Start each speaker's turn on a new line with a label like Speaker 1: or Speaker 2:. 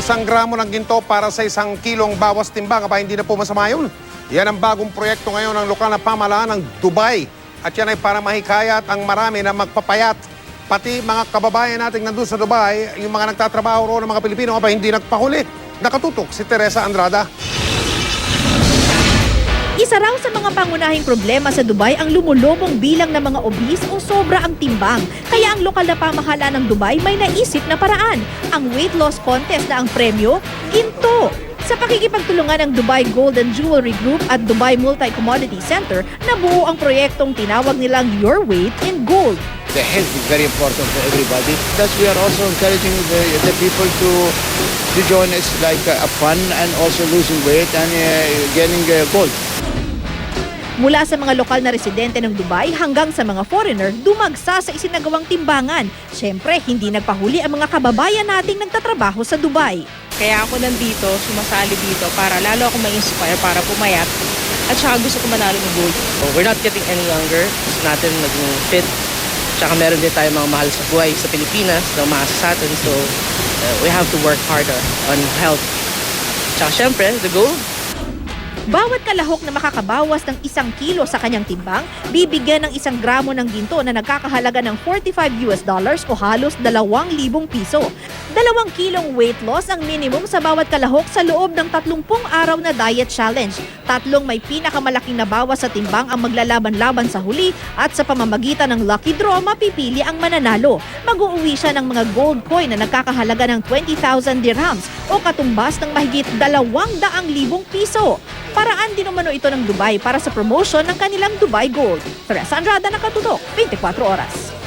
Speaker 1: Isang gramo ng ginto para sa isang kilong bawas timbang. Aba, hindi na po masama yun. Yan ang bagong proyekto ngayon ng lokal na pamahalaan ng Dubai. At yan ay para mahikayat ang marami na magpapayat. Pati mga kababayan natin nandun sa Dubai, yung mga nagtatrabaho roon ng mga Pilipino, aba, hindi nagpahuli. Nakatutok si Teresa Andrada.
Speaker 2: Isa raw sa mga pangunahing problema sa Dubai ang lumulubong bilang ng mga obese o sobra ang timbang. Kaya ang lokal na pamahalaan ng Dubai may naisip na paraan. Ang weight loss contest na ang premyo, ginto. Sa pakikipagtulungan ng Dubai Gold and Jewelry Group at Dubai Multi-Commodity Center, nabuo ang proyektong tinawag nilang Your Weight in Gold.
Speaker 3: The health is very important for everybody. Thus, we are also encouraging the, the people to to join us like a fun and also losing weight and uh, getting uh, gold.
Speaker 2: Mula sa mga lokal na residente ng Dubai hanggang sa mga foreigner, dumagsa sa isinagawang timbangan. Siyempre, hindi nagpahuli ang mga kababayan nating nagtatrabaho sa Dubai.
Speaker 4: Kaya ako nandito, sumasali dito para lalo ako ma-inspire para pumayat. At saka gusto ko manalo ng gold.
Speaker 5: We're not getting any younger. Gusto natin naging fit. Tsaka meron din tayo mga mahal sa buhay sa Pilipinas na umaasa sa atin. So, uh, we have to work harder on health. Tsaka syempre, the gold.
Speaker 2: Bawat kalahok na makakabawas ng isang kilo sa kanyang timbang, bibigyan ng isang gramo ng ginto na nagkakahalaga ng 45 US dollars o halos 2,000 piso. Dalawang kilong weight loss ang minimum sa bawat kalahok sa loob ng 30 araw na diet challenge. Tatlong may pinakamalaking nabawas sa timbang ang maglalaban-laban sa huli at sa pamamagitan ng lucky draw mapipili ang mananalo. Mag-uuwi siya ng mga gold coin na nagkakahalaga ng 20,000 dirhams o katumbas ng mahigit 200,000 piso. Paraan din umano ito ng Dubai para sa promotion ng kanilang Dubai Gold. Teresa Andrada nakatutok, 24 oras.